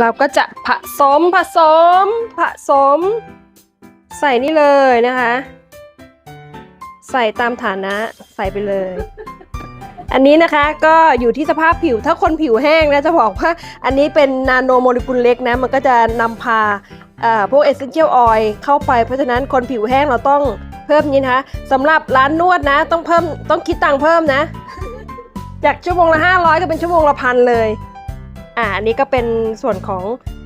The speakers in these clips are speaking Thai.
เราก็จะผสมผสมผสม ใส่นี่เลยนะคะ ใส่ตามฐานะใส่ไปเลย อันนี้นะคะก็อยู่ที่สภาพผิวถ้าคนผิวแห้งนะจะบอกว่า อันนี้เป็นนาโนโมเลกุลเล็กนะ มันก็จะนำพาพวกเอเซนเชียลออยเข้าไปเพราะฉะนั้นคนผิวแห้งเราต้องเพิ่มนี้นะคะสำหรับร้านนวดนะ ต้องเพิ่มต้องคิดตังค์เพิ่มนะ จากชั่วโมงละ500 ก็เป็นชั่วโมงละพันเลย อ่าอันนี้ก็เป็นส่วนของ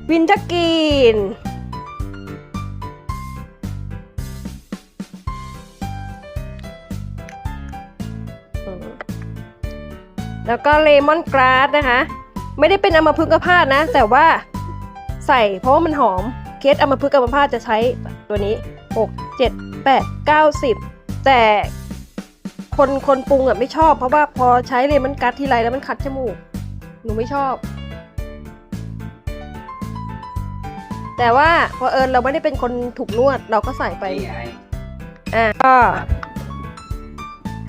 วินเทกรีนแล้วก็เลมอนกราสนะคะ ไม่ได้เป็นอมพึกษ์อพาตนะ แต่ว่าใส่เพราะว่ามันหอม เคสอมพึกษ์อพาตจะใช้ตัวนี้ 6 7 8 9 10 แต่คนคนปรุงอะไม่ชอบเพราะว่าพอใช้เลมอนกราสทีไรแล้วมันคัดจมูก หนูไม่ชอบ แต่ว่าพอเอิญเราไม่ได้เป็นคนถูกนวดเราก็ใส่ไป อะก็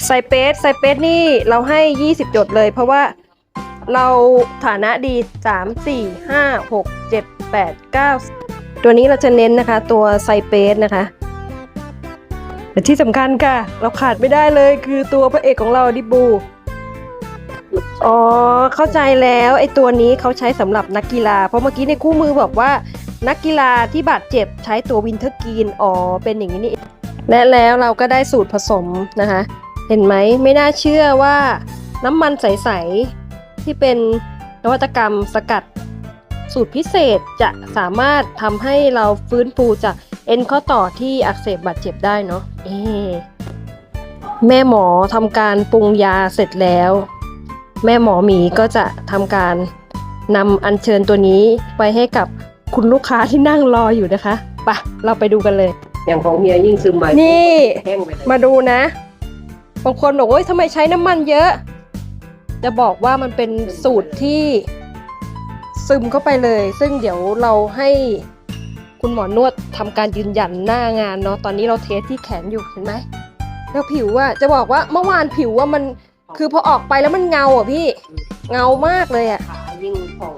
ไซเปสไซเปสนี่เราให้ 20หยดเลย เพราะว่าเราฐานะดี 3 4 5 6 7 8 9 ตัวนี้เราจะเน้นนะคะ ตัวไซเปสนะคะแต่ที่สำคัญค่ะ เราขาดไม่ได้เลยคือตัวพระเอกของเราดิบู อ๋อ เข้าใจแล้วไอ้ตัวนี้เขาใช้สำหรับนักกีฬา เพราะเมื่อกี้ในคู่มือบอกว่า นักกีฬาที่บาดเจ็บใช้ตัววินเทอร์กรีนอ๋อเป็นอย่างนี้นี่และแล้วเราก็ได้สูตรผสมนะคะ เห็นไหมไม่น่าเชื่อว่าน้ำมันใส ๆ ที่เป็นนวัตกรรมสกัด สูตรพิเศษจะสามารถทำให้เราฟื้นฟูจากเอ็นข้อต่อที่อักเสบบาดเจ็บได้เนาะเอแม่หมอทำการปรุงยาเสร็จแล้ว แม่หมอหมีก็จะทำการนำอัญเชิญตัวนี้ไปให้กับ คุณลูกค้าที่นั่งรออยู่นะคะไปะเราไปดูกันเลย อย่างของเฮียยิ่งซึมไปนี่ แห้งไปเลยมาดูนะ บางคนบอกว่าทำไมใช้น้ำมันเยอะ จะบอกว่ามันเป็นสูตรที่ซึมเข้าไปเลย ซึ่งเดี๋ยวเราให้คุณหมอนวดทำการยืนยันหน้างานเนาะ ตอนนี้เราเทสที่แขนอยู่เห็นไหม แล้วผิวอะจะบอกว่าเมื่อวานผิวว่ามันคือพอออกไปแล้วมันเงาอะพี่ เงามากเลยอะขายิ่งผ่อง